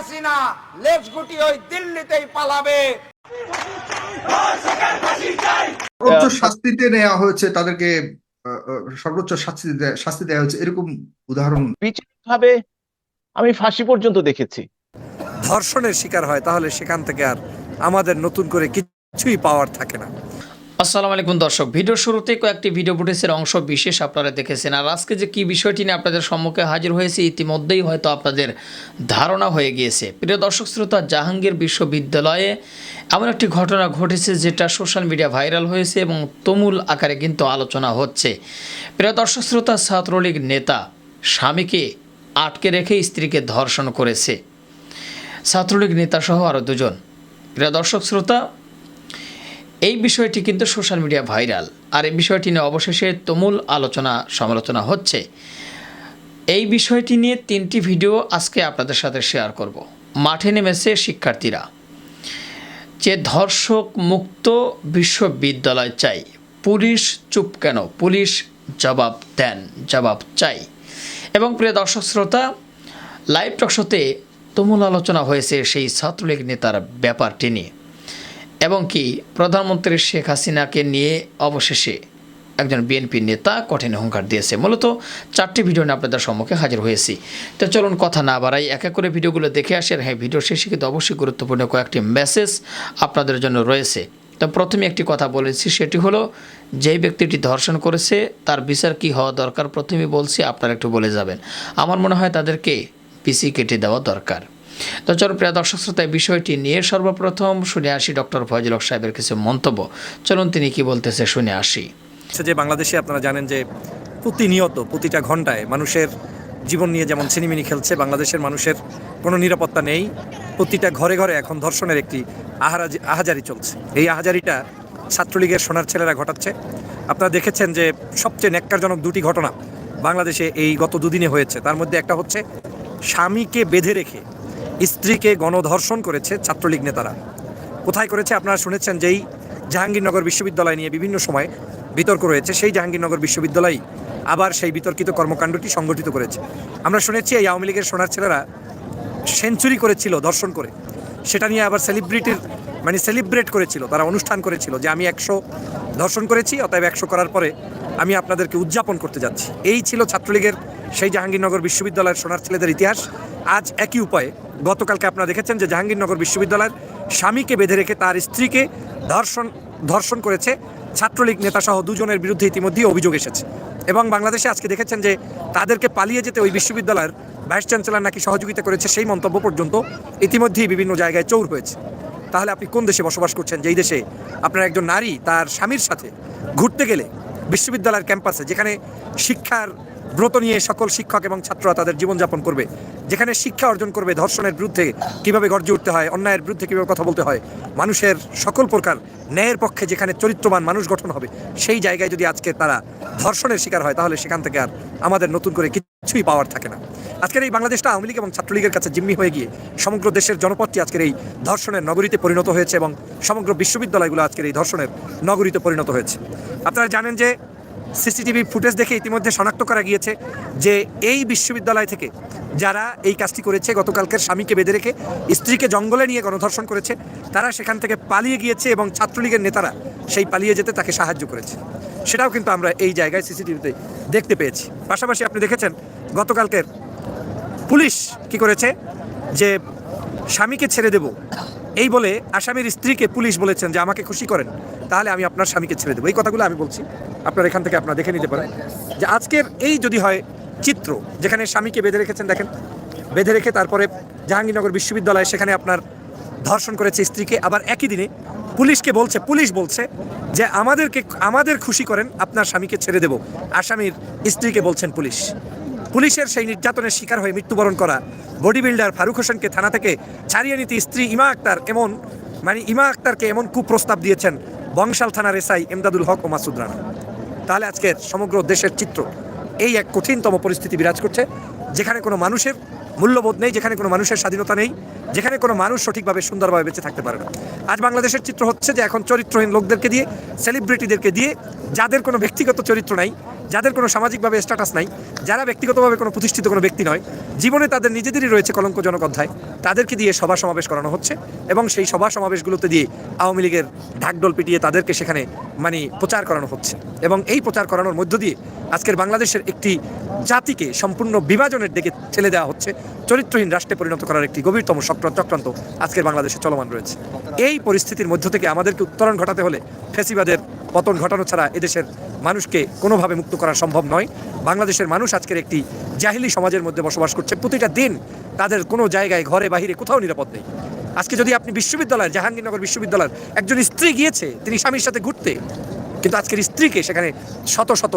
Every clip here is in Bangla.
হাসিনা লেজ গুটি ওই দিল্লিতেই পালাবে। সর্বোচ্চ শাস্তিতে নেওয়া হয়েছে তাদেরকে সর্বোচ্চ শাস্তি শাস্তি দেওয়া হয়েছে এরকম উদাহরণ। ভাবে আমি ফাঁসি পর্যন্ত দেখেছি। ধর্ষণের শিকার হয় তাহলে সেখান থেকে আর আমাদের নতুন করে কিছুই পাওয়ার থাকে না। আসসালামু আলাইকুম দর্শক, ভিডিও শুরুতে কয়েকটি ভিডিও ফুটেজের অংশ বিশেষ আপনারা দেখেছেন। আর আজকে যে কী বিষয়টি নিয়ে আপনাদের সম্মুখে হাজির হয়েছে, ইতিমধ্যেই হয়তো আপনাদের ধারণা হয়ে গিয়েছে। প্রিয় দর্শক শ্রোতা, জাহাঙ্গীর বিশ্ববিদ্যালয়ে এমন একটি ঘটনা ঘটেছে যেটা সোশ্যাল মিডিয়া ভাইরাল হয়েছে এবং তুমুল আকারে কিন্তু আলোচনা হচ্ছে। প্রিয় দর্শক শ্রোতা, ছাত্রলীগ নেতা স্বামীকে আটকে রেখে স্ত্রীকে ধর্ষণ করেছে। ছাত্রলীগ নেতাসহ আরও দুজন। প্রিয় দর্শক শ্রোতা এই বিষয়টি কিন্তু সোশ্যাল মিডিয়া ভাইরাল। আর এই বিষয়টি নিয়ে অবশেষে তুমুল আলোচনা, সমালোচনা হচ্ছে। এই বিষয়টি নিয়ে তিনটি ভিডিও আজকে আপনাদের সাথে শেয়ার করব। মাঠে নেমেছে শিক্ষার্থীরা। যে ধর্ষক মুক্ত বিশ্ববিদ্যালয় চাই, পুলিশ চুপ কেন? পুলিশ জবাব দেন, জবাব চাই। এবং প্রিয় দর্শক শ্রোতা, লাইভ টকশোতে তুমুল আলোচনা হয়েছে সেই ছাত্রলীগ নেতার ব্যাপারটি নিয়ে। এবং কি প্রধানমন্ত্রী শেখ হাসিনাকে নিয়ে অবশেষে একজন বিএনপি নেতা কঠিন হুঙ্কার দিয়েছে। মূলত চারটি ভিডিও নিয়ে আপনাদের সম্মুখে হাজির হয়েছি। তো চলুন কথা না বাড়াই, এক এক করে ভিডিওগুলো দেখে আসি। আর হ্যাঁ ভিডিও শেষে কিন্তু অবশ্যই গুরুত্বপূর্ণ কয়েকটি মেসেজ আপনাদের জন্য রয়েছে। তো প্রথমে একটি কথা বলেছি সেটি হলো, যেই ব্যক্তিটি ধর্ষণ করেছে, তার বিচার কি হওয়া দরকার? প্রথমেই বলছি, আপনারা একটু বলে যাবেন। আমার মনে হয় তাদেরকে পিসি কেটে দেওয়া দরকার। তো চলুন প্রিয় দর্শক শ্রোতা, এই বিষয়টি নিয়ে সর্বপ্রথম শুনে আসি ডক্টর ফজল হক সাহেবের কিছু মন্তব্য। চলুন তিনি কি বলতেছে শুনে আসি। যে বাংলাদেশে আপনারা জানেন যে প্রতিনিয়ত, প্রতিটা ঘন্টায় মানুষের জীবন নিয়ে যেমন ছিনিমিনি খেলছে, বাংলাদেশের মানুষের কোনো নিরাপত্তা নেই। প্রতিটা ঘরে ঘরে এখন ধর্ষণের একটি আহারাজি, আহাজারি চলছে। এই আহাজারিটা ছাত্রলীগের সোনার ছেলেরা ঘটাচ্ছে। আপনারা দেখেছেন যে সবচেয়ে ন্যাক্কারজনক দুটি ঘটনা বাংলাদেশে এই গত দুদিনে হয়েছে। তার মধ্যে একটা হচ্ছে স্বামীকে বেঁধে রেখে স্ত্রীকে গণধর্ষণ করেছে ছাত্রলীগ নেতারা। কোথায় করেছে? আপনারা শুনেছেন যেই জাহাঙ্গীরনগর বিশ্ববিদ্যালয় নিয়ে বিভিন্ন সময় বিতর্ক রয়েছে। সেই জাহাঙ্গীরনগর বিশ্ববিদ্যালয় আবার সেই বিতর্কিত কর্মকাণ্ডটি সংগঠিত করেছে। আমরা শুনেছি এই আওয়ামী লীগের সোনার ছেলেরা সেঞ্চুরি করেছিল দর্শন করে। সেটা নিয়ে আবার সেলিব্রিটির মানে সেলিব্রেট করেছিল। তারা অনুষ্ঠান করেছিল যে আমি একশো ধর্ষণ করেছি, অতএব একশো করার পরে আমি আপনাদেরকে উদযাপন করতে যাচ্ছি। এই ছিল ছাত্রলীগের সেই জাহাঙ্গীরনগর বিশ্ববিদ্যালয়ের সোনার ছেলেদের ইতিহাস। আজ একই উপায়ে গতকালকে আপনারা দেখেছেন যে জাহাঙ্গীরনগর বিশ্ববিদ্যালয়ের স্বামীকে বেঁধে রেখে তার স্ত্রীকে ধর্ষণ ধর্ষণ করেছে ছাত্রলীগ নেতাসহ দুজনের বিরুদ্ধে ইতিমধ্যেই অভিযোগ এসেছে। এবং বাংলাদেশে আজকে দেখেছেন যে তাদেরকে পালিয়ে যেতে ওই বিশ্ববিদ্যালয়ের ভাইস চ্যান্সেলর নাকি সহযোগিতা করেছে সেই মন্তব্য পর্যন্ত ইতিমধ্যেই বিভিন্ন জায়গায় চৌর হয়েছে। তাহলে আপনি কোন দেশে বসবাস করছেন? যেই দেশে আপনার একজন নারী তার স্বামীর সাথে ঘুরতে গেলে বিশ্ববিদ্যালয়ের ক্যাম্পাসে যেখানে শিক্ষার ব্রত নিয়ে সকল শিক্ষক এবং ছাত্ররা তাদের জীবনযাপন করবে। যেখানে শিক্ষা অর্জন করবে, ধর্ষণের বিরুদ্ধে কীভাবে গর্জে উঠতে হয়, অন্যায়ের বিরুদ্ধে কীভাবে কথা বলতে হয়, মানুষের সকল প্রকার ন্যায়ের পক্ষে যেখানে চরিত্রবান মানুষ গঠন হবে, সেই জায়গায় যদি আজকে তারা ধর্ষণের শিকার হয়, তাহলে সেখান থেকে আর আমাদের নতুন করে কিছুই পাওয়ার থাকে না। আজকের এই বাংলাদেশটা আওয়ামী লীগ এবং ছাত্রলীগের কাছে জিম্মি হয়ে গিয়ে সমগ্র দেশের জনপদটি আজকের এই ধর্ষণের নগরীতে পরিণত হয়েছে এবং সমগ্র বিশ্ববিদ্যালয়গুলো আজকের এই ধর্ষণের নগরীতে পরিণত হয়েছে। আপনারা জানেন যে সিসিটিভি ফুটেজ দেখে ইতিমধ্যে শনাক্ত করা গিয়েছে যে এই বিশ্ববিদ্যালয় থেকে যারা এই কাজটি করেছে, গতকালকের স্বামীকে বেঁধে রেখে স্ত্রীকে জঙ্গলে নিয়ে গণধর্ষণ করেছে, তারা সেখান থেকে পালিয়ে গিয়েছে এবং ছাত্রলীগের নেতারা সেই পালিয়ে যেতে তাকে সাহায্য করেছে। সেটাও কিন্তু আমরা এই জায়গায় সিসিটিভিতে দেখতে পেয়েছি। পাশাপাশি আপনি দেখেছেন, গতকালকের পুলিশ কি করেছে যে স্বামীকে ছেড়ে দেব। এই বলে আসামির স্ত্রীকে পুলিশ বলেছেন যে আমাকে খুশি করেন, তাহলে আমি আপনার স্বামীকে ছেড়ে দেবো। এই কথাগুলো আমি বলছি। আপনার এখান থেকে আপনারা দেখে নিতে পারেন যে আজকের এই যদি হয় চিত্র, যেখানে স্বামীকে বেঁধে রেখেছেন, দেখেন, বেঁধে রেখে তারপরে জাহাঙ্গীরনগর বিশ্ববিদ্যালয়ে সেখানে আপনার ধর্ষণ করেছে স্ত্রীকে, আবার একই দিনে পুলিশকে বলছে, পুলিশ বলছে যে আমাদেরকে, আমাদের খুশি করেন, আপনার স্বামীকে ছেড়ে দেব। আসামির স্ত্রীকে বলছেন পুলিশ। পুলিশের সেই নির্যাতনের শিকার হয়ে মৃত্যুবরণ করা। বডি বিল্ডার ফারুক হোসেনকে থানা থেকে ছাড়িয়ে নিতে স্ত্রী ইমা আক্তার এমন মানে ইমা আক্তারকে এমন কুপ্রস্তাব দিয়েছেন বংশাল থানার এসআই এমদাদুল হক ও মাসুদ রানা। তাহলে আজকের সমগ্র দেশের চিত্র এই এক কঠিনতম পরিস্থিতি বিরাজ করছে, যেখানে কোনো মানুষের মূল্যবোধ নেই, যেখানে কোনো মানুষের স্বাধীনতা নেই, যেখানে কোনো মানুষ সঠিকভাবে, সুন্দরভাবে বেঁচে থাকতে পারে না। আজ বাংলাদেশের চিত্র হচ্ছে যে এখন চরিত্রহীন লোকদেরকে দিয়ে সেলিব্রিটিদেরকে দিয়ে, যাদের কোনো ব্যক্তিগত চরিত্র নাই যাদের কোনো সামাজিকভাবে স্ট্যাটাস নাই, যারা ব্যক্তিগতভাবে কোনো প্রতিষ্ঠিত কোনো ব্যক্তি নয়, জীবনে তাদের নিজেদেরই রয়েছে কলঙ্কজনক অধ্যায়। তাদেরকে দিয়ে সভা সমাবেশ করানো হচ্ছে এবং সেই সভা সমাবেশগুলোতে দিয়ে আওয়ামী লীগের ঢাকডোল পিটিয়ে তাদেরকে সেখানে মানে প্রচার করানো হচ্ছে। এবং এই প্রচার করানোর মধ্য দিয়ে আজকের বাংলাদেশের একটি জাতিকে সম্পূর্ণ বিভাজনের দিকে ঠেলে দেওয়া হচ্ছে। চরিত্রহীন রাষ্ট্রে পরিণত করার একটি গভীরতম চক্র- চক্রান্ত আজকের বাংলাদেশে চলমান রয়েছে। এই পরিস্থিতির মধ্য থেকে আমাদেরকে উত্তরণ ঘটাতে হলে ফেসিবাদের পতন ঘটানো ছাড়া এদেশের মানুষকে কোনোভাবে মুক্ত করা সম্ভব নয়। বাংলাদেশের মানুষ আজকের একটি জাহিলি সমাজের মধ্যে বসবাস করছে। প্রতিটা দিন তাদের কোনো জায়গায়, ঘরে, বাহিরে কোথাও নিরাপদ নেই। আজকে যদি আপনি বিশ্ববিদ্যালয়ের, জাহাঙ্গীরনগর বিশ্ববিদ্যালয়ের একজন স্ত্রী গিয়েছে, তিনি স্বামীর সাথে ঘুরতে, কিন্তু আজকের স্ত্রীকে সেখানে শত শত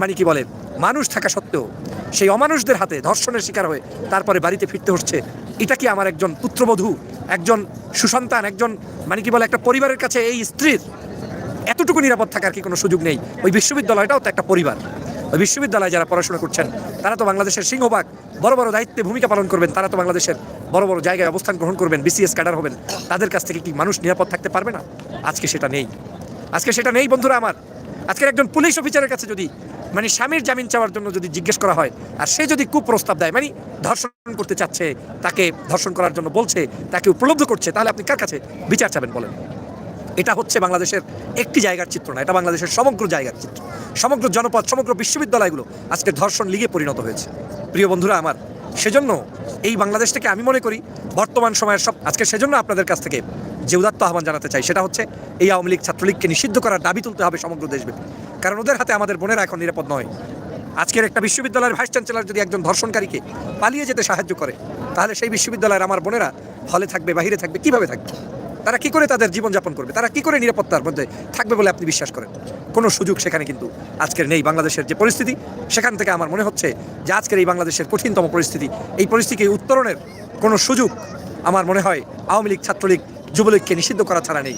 মানে কি বলে, মানুষ থাকা সত্ত্বেও সেই অমানুষদের হাতে ধর্ষণের শিকার হয়ে তারপরে বাড়িতে ফিরতে হচ্ছে, এটা কি আমার একজন পুত্রবধূ, একজন সুসন্তান, একজন মানে কি বলে, একটা পরিবারের কাছে এই স্ত্রীর এতটুকু নিরাপদ থাকার কি কোনো সুযোগ নেই? ওই বিশ্ববিদ্যালয়টাও তো একটা পরিবার। ওই বিশ্ববিদ্যালয়ে যারা পড়াশোনা করছেন, তারা তো বাংলাদেশের সিংহভাগ বড় বড় দায়িত্বে ভূমিকা পালন করবেন, তারা তো বাংলাদেশের বড় বড় জায়গায় অবস্থান গ্রহণ করবেন, বিসিএস ক্যাডার হবেন। তাদের কাছ থেকে কি মানুষ নিরাপদ থাকতে পারবে না? আজকে সেটা নেই। আজকে সেটা নেই, বন্ধুরা আমার। আজকের একজন পুলিশ অফিসারের কাছে যদি মানে স্বামীর জামিন চাওয়ার জন্য যদি জিজ্ঞেস করা হয়, আর সে যদি কুপ্রস্তাব দেয় মানে ধর্ষণ করতে চাচ্ছে, তাকে ধর্ষণ করার জন্য বলছে, তাকে উপলব্ধ করছে, তাহলে আপনি কার কাছে বিচার চাবেন বলেন? এটা হচ্ছে বাংলাদেশের একটি জায়গার চিত্র না, এটা বাংলাদেশের সমগ্র জায়গার চিত্র। সমগ্র জনপদ, সমগ্র বিশ্ববিদ্যালয়গুলো আজকে ধর্ষণ লিগে পরিণত হয়েছে। প্রিয় বন্ধুরা আমার, সেজন্য এই বাংলাদেশ থেকে আমি মনে করি, বর্তমান সময়ের সব আজকে সেজন্য আপনাদের কাছ থেকে যে উদাত্ত আহ্বান জানাতে চাই, সেটা হচ্ছে এই আওয়ামী লীগ ছাত্রলীগকে নিষিদ্ধ করার দাবি তুলতে হবে সমগ্র দেশব্যাপী। কারণ ওদের হাতে আমাদের বোনেরা এখন নিরাপদ নয়। আজকের একটা বিশ্ববিদ্যালয়ের ভাইস চ্যান্সেলর যদি একজন ধর্ষণকারীকে পালিয়ে যেতে সাহায্য করে, তাহলে সেই বিশ্ববিদ্যালয়ের আমার বোনেরা হলে থাকবে, বাহিরে থাকবে, কীভাবে থাকবে? তারা কি করে তাদের জীবনযাপন করবে? তারা কি করে নিরাপত্তার মধ্যে থাকবে বলে আপনি বিশ্বাস করেন? কোনো সুযোগ সেখানে কিন্তু আজকের নেই বাংলাদেশের যে পরিস্থিতি, সেখান থেকে আমার মনে হচ্ছে যে আজকের এই বাংলাদেশের কঠিনতম পরিস্থিতি, এই পরিস্থিতি উত্তরণের কোনো সুযোগ আমার মনে হয় আওয়ামী লীগ, ছাত্রলীগ, যুবলীগকে নিষিদ্ধ করা ছাড়া নেই।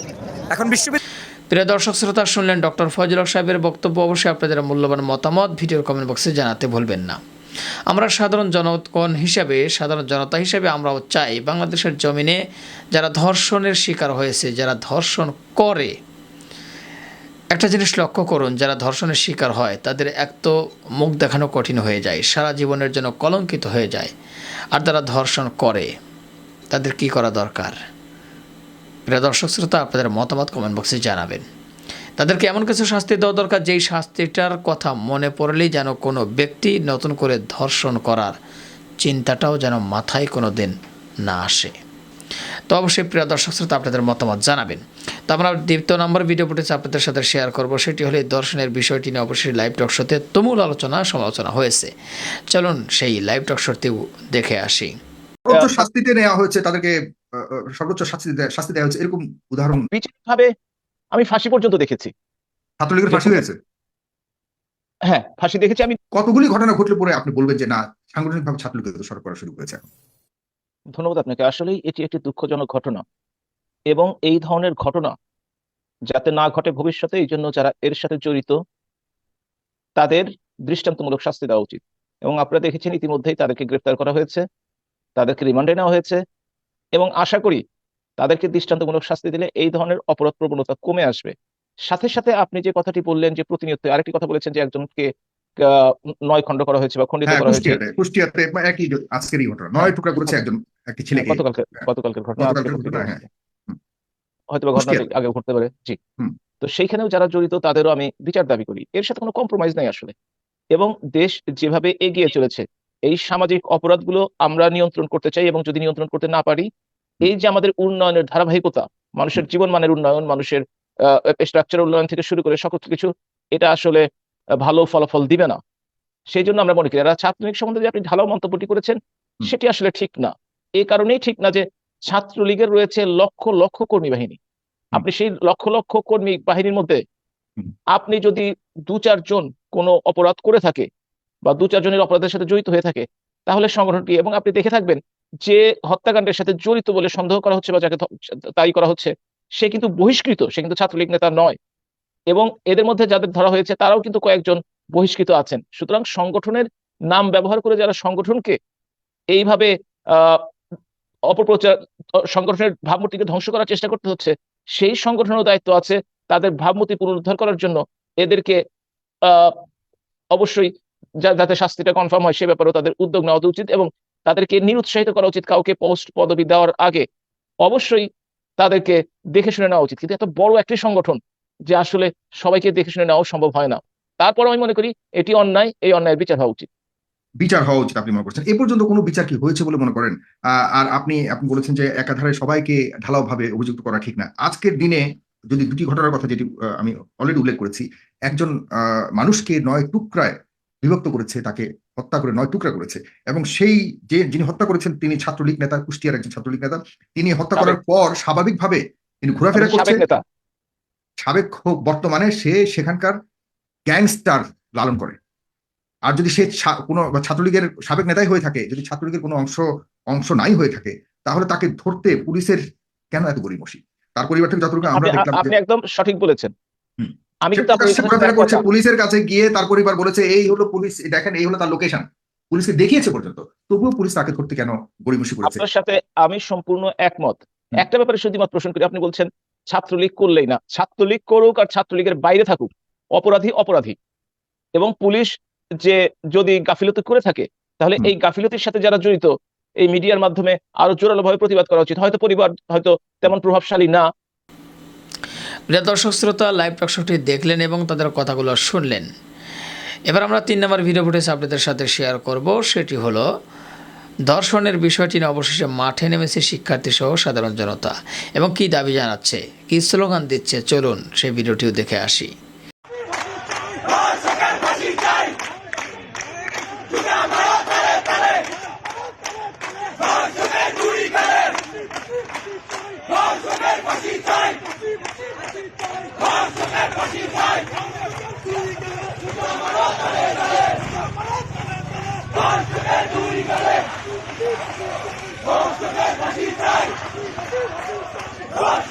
এখন বিশ্ববিদ্যালয় প্রিয় দর্শক, শ্রোতা, শুনলেন ডক্টর ফজল সাহেবের বক্তব্য। অবশ্যই আপনাদের মূল্যবান মতামত ভিডিওর কমেন্ট বক্সে জানাতে ভুলবেন না। আমরা সাধারণ জনগণ হিসাবে, সাধারণ জনতা হিসাবে আমরাও চাই বাংলাদেশের জমিনে যারা ধর্ষণের শিকার হয়েছে, যারা ধর্ষণ করে, একটা জিনিস লক্ষ্য করুন, যারা ধর্ষণের শিকার হয়, তাদের এক তো মুখ দেখানো কঠিন হয়ে যায়, সারা জীবনের জন্য কলঙ্কিত হয়ে যায়, আর যারা ধর্ষণ করে, তাদের কি করা দরকার? প্রিয় দর্শক, শ্রোতা, আপনাদের মতামত কমেন্ট বক্সে জানাবেন। তাদেরকে এমন কিছু শাস্তি দেওয়া দরকার যেই শাস্তিটার কথা মনে পড়লেই যেন কোনো ব্যক্তি নতুন করে ধর্ষণ করার চিন্তাটাও যেন মাথায় কোনো দিন না আসে। তো অবশ্যই প্রিয় দর্শক শ্রোতা আপনাদের মতামত জানাবেন। তো আমরা দ্বিতীয় নম্বর ভিডিও ফুটেজ আপনাদের সাথে শেয়ার করব সেটি হলে দর্শনের বিষয়টি নিয়ে অবশ্যই লাইভ টক শোতে তুমুল আলোচনা সমালোচনা হয়েছে। চলুন সেই লাইভ টক শোতেও দেখে আসি। সর্বোচ্চ শাস্তিতে নেওয়া হয়েছে তাদেরকে সর্বোচ্চ শাস্তি শাস্তি দেওয়া হয়েছে এরকম উদাহরণ আমি ফাঁসি পর্যন্ত দেখেছি। ছাত্রলীগের ফাঁসি হয়েছে? হ্যাঁ ফাঁসি দেখেছি আমি। কতগুলি ঘটনা ঘটলে পরে আপনি বলবেন যে না সাংগঠনিকভাবে ছাত্রলীগ দোষারোপ করা শুরু করেছে ধন্যবাদ আপনাকে। আসলেই এটি একটি দুঃখজনক ঘটনা। এবং এই ধরনের ঘটনা যাতে না ঘটে ভবিষ্যতে এই জন্য যারা এর সাথে জড়িত তাদের দৃষ্টান্তমূলক শাস্তি দেওয়া উচিত। এবং আপনারা দেখেছেন ইতিমধ্যেই তাদেরকে গ্রেফতার করা হয়েছে তাদেরকে রিমান্ডে নেওয়া হয়েছে। এবং আশা করি তাদেরকে দৃষ্টান্তমূলক শাস্তি দিলে এই ধরনের অপরাধ প্রবণতা কমে আসবে। সাথে সাথে আপনি যে কথাটি বললেন যে প্রতিনিয়ত আরেকটি কথা বলেছেন যে একজনকে নয় খণ্ড করা হয়েছে বা খণ্ডিত হ্যাঁ করা হয়েছে। কুষ্টিয়াতে একই আজকেরই ঘটনা নয় টুকরা করেছে একজন একটি ছেলেকে। গতকালকে গতকালকের ঘটনা ঘটতে ঘটনা। হ্যাঁ। হয়তো ঘটনা আগে ঘটতে পারে জি। তো সেইখানেও যারা জড়িত তাদেরও আমি বিচার দাবি করি। এর সাথে কোনো কম্প্রোমাইজ নাই আসলে। এবং দেশ যেভাবে এগিয়ে চলেছে এই সামাজিক অপরাধগুলো আমরা নিয়ন্ত্রণ করতে চাই এবং যদি নিয়ন্ত্রণ করতে না পারি এই যে আমাদের উন্নয়নের ধারাবাহিকতা মানুষের জীবন মানের উন্নয়ন মানুষের স্ট্রাকচার উন্নয়ন থেকে শুরু করে সকল কিছু এটা আসলে ভালো ফলাফল দিবে না। সেই জন্য আমরা মনে করি আর ছাত্রলীগ সম্বন্ধে যে আপনি ঢালাও মন্তব্যটি করেছেন সেটি আসলে ঠিক না। এই কারণেই ঠিক না যে ছাত্রলীগের রয়েছে লক্ষ লক্ষ কর্মী বাহিনী। আপনি সেই লক্ষ লক্ষ কর্মী বাহিনীর মধ্যে আপনি যদি দু চারজন কোনো অপরাধ করে থাকে বা দু চারজনের অপরাধের সাথে জড়িত হয়ে থাকে তাহলে সংগঠনটি এবং আপনি দেখে থাকবেন যে হত্যাকাণ্ডের সাথে জড়িত বলে সন্দেহ করা হচ্ছে বা যাকে তাই করা হচ্ছে, সে কিন্তু বহিষ্কৃত, সে কিন্তু ছাত্রলীগ নেতা নয়। এবং এদের মধ্যে যাদের ধরা হয়েছে, তারাও কিন্তু কয়েকজন বহিষ্কৃত আছেন। সুতরাং সংগঠনের নাম ব্যবহার করে যারা সংগঠনকে এইভাবে অপপ্রচার সংগঠনের ভাবমূর্তিকে ধ্বংস করার চেষ্টা করতে হচ্ছে, সেই সংগঠনের দায়িত্ব আছে। তাদের ভাবমূর্তি পুনরুদ্ধার করার জন্য এদেরকে অবশ্যই যাতে শাস্তিটা কনফার্ম হয়, সে ব্যাপারেও তাদের উদ্যোগ নেওয়া উচিত এবং তাদেরকে নিরুৎসাহিত করা উচিত কাউকে পোস্ট পদবি দেওয়ার আগে। অবশ্যই তাদেরকে দেখে শুনে নেওয়া উচিত। কিন্তু এত বড় একটি সংগঠন যে আসলে সবাইকে দেখে শুনে নেওয়া সম্ভব হয় না। তারপর আমি মনে করি এটি অন্যায়, এই অন্যায়ের বিচার হওয়া উচিত। বিচার হওয়া উচিত আপনি মনে করছেন। এ পর্যন্ত কোনো বিচার কি হয়েছে বলে মনে করেন? আর আপনি আপনি বলেছেন যে একাধারে সবাইকে ঢালাও ভাবে অভিযুক্ত করা ঠিক না। আজকের দিনে যদি দুটি ঘটনার কথা যেটি আমি অলরেডি উল্লেখ করেছি, একজন মানুষকে নয় টুকরায় বিভক্ত করেছে তাকে হত্যা করে নয় টুকরা করেছে। এবং সেই যে যিনি হত্যা করেছেন তিনি ছাত্রলীগ নেতা কুষ্টিয়ার একজন ছাত্রলীগ নেতা তিনি হত্যা করার পর স্বাভাবিকভাবে তিনি ঘোরাফেরা করছে সাবেক হোক বর্তমানে সে সেখানকার গ্যাংস্টার লালন করে। আর যদি সে কোনো ছাত্রলীগের সাবেক নেতাই হয়ে থাকে যদি ছাত্রলীগের কোনো অংশ অংশ নাই হয়ে থাকে তাহলে তাকে ধরতে পুলিশের কেন এত গরিমসি তার পরিবার থেকে যতটুকু আমরা দেখলাম আপনি একদম সঠিক বলেছেন। আমি কিন্তু। পুলিশের কাছে গিয়ে তার পরিবার বলেছে এই হলো পুলিশ দেখেন এই হলো তার লোকেশন পুলিশকে দেখিয়েছে পর্যন্ত। তবুও পুলিশ তাকে ধরতে কেন গরিমসি করেছে? আপনার সাথে আমি সম্পূর্ণ একমত। একটা ব্যাপারে শুধুমাত্র প্রশ্ন করি। আপনি বলছেন ছাত্রলীগ করলেই না। ছাত্রলীগ করুক আর ছাত্রলীগের বাইরে থাকুক অপরাধী অপরাধী। এবং পুলিশ যে যদি গাফিলতি করে থাকে তাহলে এই গাফিলতির সাথে যারা জড়িত এই মিডিয়ার মাধ্যমে আরও জোরালো ভাবে প্রতিবাদ করা উচিত। হয়তো পরিবার হয়তো তেমন প্রভাবশালী না। প্রিয় দর্শক, শ্রোতা লাইভ টকশোটি দেখলেন এবং তাদের কথাগুলো শুনলেন। এবার আমরা তিন নম্বর ভিডিও ফুটেজ আপনাদের সাথে শেয়ার করব। সেটি হলো, দর্শনের বিষয়টি নিয়ে অবশেষে মাঠে নেমেছে শিক্ষার্থী সহ সাধারণ জনতা। এবং কি দাবি জানাচ্ছে, কি স্লোগান দিচ্ছে, চলুন সেই ভিডিওটিও দেখে আসি। Rock!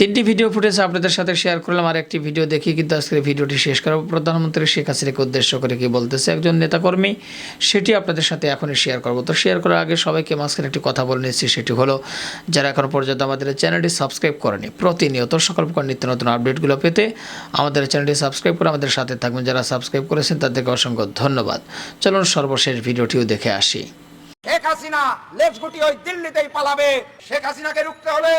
তিনটি ভিডিও ফুটেজ আপনাদের সাথে শেয়ার করলাম, আর একটি ভিডিও দেখি, কিন্তু আজকের ভিডিওটি শেষ করাবো প্রধানমন্ত্রী শেখ হাসিনাকে উদ্দেশ্য করে কি বলতেছে একজন নেতাকর্মী, সেটি আপনাদের সাথে এখনই শেয়ার করব। তো শেয়ার করার আগে সবাইকে মাঝখানে একটি কথা বলে নিচ্ছি, সেটি হলো, যারা এখনও পর্যন্ত আমাদের চ্যানেলটি সাবস্ক্রাইব করেনি, প্রতিনিয়ত সকল প্রকার নিত্য নতুন আপডেটগুলো পেতে আমাদের চ্যানেলটি সাবস্ক্রাইব করে আমাদের সাথে থাকবেন। যারা সাবস্ক্রাইব করেছেন, তাদেরকে অসংখ্য ধন্যবাদ। চলুন সর্বশেষ ভিডিওটিও দেখে আসি। শেখ হাসিনা লেজ গুটি ওই দিল্লিতেই পালাবে। শেখ হাসিনাকে রুখতে হলে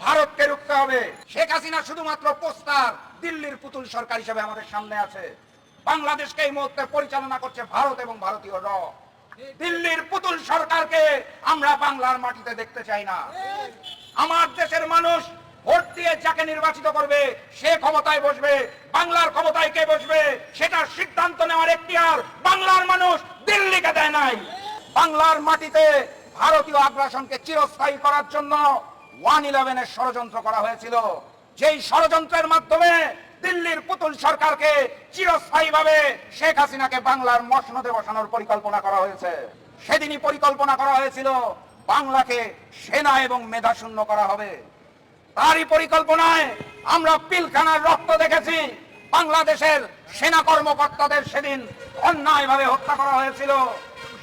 ভারতকে রুখতে হবে। শেখ হাসিনা শুধুমাত্র পোস্টার দিল্লির পুতুল সরকার হিসেবে আমাদের সামনে আছে। বাংলাদেশকে এই মুহূর্তে পরিচালনা করছে ভারত এবং ভারতীয় র। দিল্লির পুতুল সরকারকে আমরা বাংলার মাটিতে দেখতে চাই না। আমার দেশের মানুষ ভোট দিয়ে যাকে নির্বাচিত করবে, সে ক্ষমতায় বসবে। বাংলার ক্ষমতায় কে বসবে সেটার সিদ্ধান্ত নেওয়ার এখতিয়ার বাংলার মানুষ দিল্লিকে দেয় নাই। বাংলার মাটিতে ভারতীয় আগ্রাসনকে চিরস্থায়ী করার জন্য ওয়ান ইলেভেনের ষড়যন্ত্র করা হয়েছিল। যেই ষড়যন্ত্রের মাধ্যমে দিল্লির পুতুল সরকারকে চিরস্থায়ী ভাবে শেখ হাসিনাকে বাংলার মসনদে বসানোর পরিকল্পনা করা হয়েছে। সেদিনই পরিকল্পনা করা হয়েছিল, বাংলাকে সেনা এবং মেধাশূন্য করা হবে। তারই পরিকল্পনায় আমরা পিলখানার রক্ত দেখেছি, বাংলাদেশের সেনা কর্মকর্তাদের সেদিন অন্যায়ভাবে হত্যা করা হয়েছিল।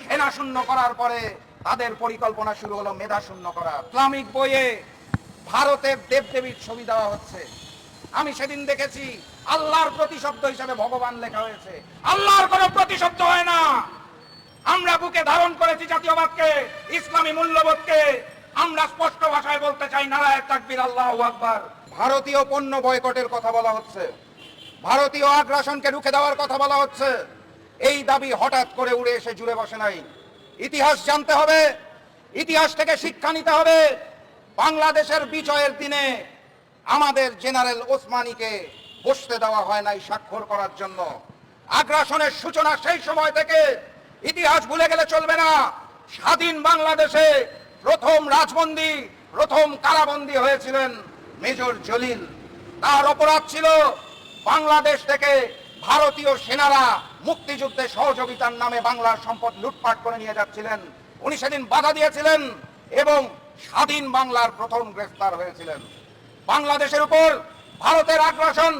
সেনা শূন্য করার পরে তাদের পরিকল্পনা শুরু হলো মেধা শূন্য করা ইসলামিক বইয়ে ভারতের দেবদেবীর ছবি দেওয়া হচ্ছে। আমি সেদিন দেখেছি, আল্লাহর প্রতিশব্দ হিসেবে ভগবান লেখা হয়েছে। আল্লাহর কোনো প্রতিশব্দ হয় না। আমরা বুকে ধারণ করেছি জাতীয়বাদকে, ইসলামী মূল্যবোধকে। আমরা স্পষ্ট ভাষায় বলতে চাই, নারায়ণ তাকবীর, আল্লাহ আকবার। ভারতীয় পণ্য বয়কটের কথা বলা হচ্ছে। ভারতীয় আগ্রাসনকে রুখে দেওয়ার কথা বলা হচ্ছে। এই দাবি হঠাৎ করে উড়ে এসে জুড়ে বসে নাই। ইতিহাস জানতে হবে, ইতিহাস থেকে শিক্ষা নিতে হবে। বাংলাদেশের বিজয়ের দিনে আমাদের জেনারেল ওসমানীকে বসতে দেওয়া হয় নাই স্বাক্ষর করার জন্য। আগ্রাসনের সূচনা সেই সময় থেকে ইতিহাস ভুলে গেলে চলবে না। স্বাধীন বাংলাদেশে প্রথম রাজবন্দী, প্রথম কারাবন্দী হয়েছিলেন মেজর জলিল। তার অপরাধ ছিল বাংলাদেশ থেকে ভারতীয় সেনারা মুক্তিযুদ্ধে সহযোগিতার নামে বাংলার সম্পদ লুটপাট করে নিয়ে যাচ্ছিলেন। উনি সেদিন বাধা দিয়েছিলেন এবং স্বাধীন বাংলার প্রথম গ্রেফতার হয়েছিলেন। বাংলাদেশের উপর ভারতের আগ্রাসন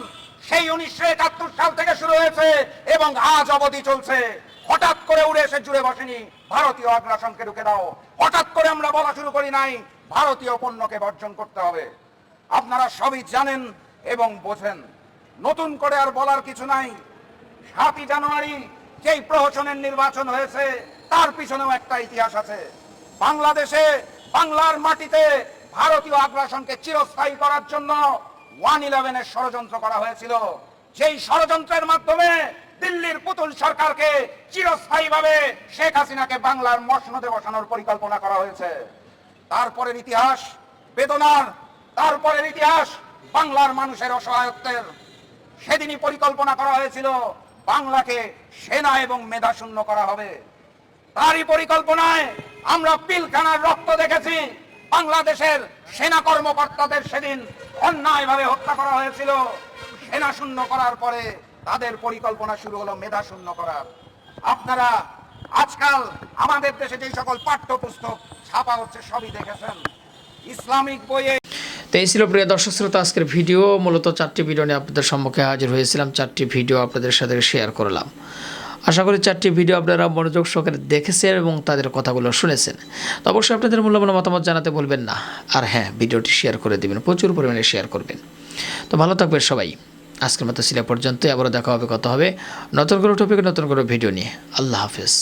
সেই উনিশশো একাত্তর সাল থেকে শুরু হয়েছে এবং আজ অবধি চলছে। হঠাৎ করে উড়ে এসে জুড়ে বসেনি, ভারতীয় আগ্রাসনকে রুখে দাও। হঠাৎ করে আমরা বলা শুরু করি নাই, ভারতীয় পণ্যকে বর্জন করতে হবে। আপনারা সবই জানেন এবং বোঝেন। নতুন করে আর বলার কিছু নাই। সাতই জানুয়ারি যেই প্রহসনের নির্বাচন হয়েছে, তার পিছনেও একটা ইতিহাস আছে। বাংলাদেশে বাংলার মাটিতে ভারতীয় আগ্রাসনকে চিরস্থায়ী করার জন্য ওয়ান ইলেভেনের ষড়যন্ত্র করা হয়েছিল। যেই ষড়যন্ত্রের মাধ্যমে দিল্লির পুতুল সরকারকে চিরস্থায়ীভাবে শেখ হাসিনাকে বাংলার মসনদে বসানোর পরিকল্পনা করা হয়েছে। তারপরের ইতিহাস বেদনার, তারপরের ইতিহাস বাংলার মানুষের অসহায়ত্বের। সেদিনই পরিকল্পনা করা হয়েছিল বাংলাকে সেনা এবং মেধা শূন্য করা হবে। তারই পরিকল্পনায় আমরা পিলখানার রক্ত দেখেছি। বাংলাদেশের সেনা কর্মকর্তাদের সেদিন অন্যায়ভাবে হত্যা করা হয়েছিল। সেনা শূন্য করার পরে তাদের পরিকল্পনা শুরু হলো মেধা শূন্য করার। আপনারা আজকাল আমাদের দেশে যে সকল পাঠ্যপুস্তক ছাপা হচ্ছে, সবই দেখেছেন। ইসলামিক বইয়ে তো এই ছিল প্রিয় দর্শক শ্রোতা, আজকের ভিডিও। মূলত চারটি ভিডিও নিয়ে আপনাদের সম্মুখে হাজির হয়েছিলাম। চারটি ভিডিও আপনাদের সাথে শেয়ার করলাম। আশা করি চারটি ভিডিও আপনারা মনোযোগ সহকারে দেখেছেন এবং তাদের কথাগুলো শুনেছেন। তো অবশ্যই আপনাদের মূল্যবান মতামত জানাতে বলবেন না। আর হ্যাঁ ভিডিওটি শেয়ার করে দিবেন, প্রচুর পরিমাণে শেয়ার করবেন। তো ভালো থাকবেন সবাই। আজকের মতো ছিল পর্যন্তই। আবারও দেখা হবে, কথা হবে নতুন করে টপিক নতুন করে ভিডিও নিয়ে। আল্লাহ হাফেজ।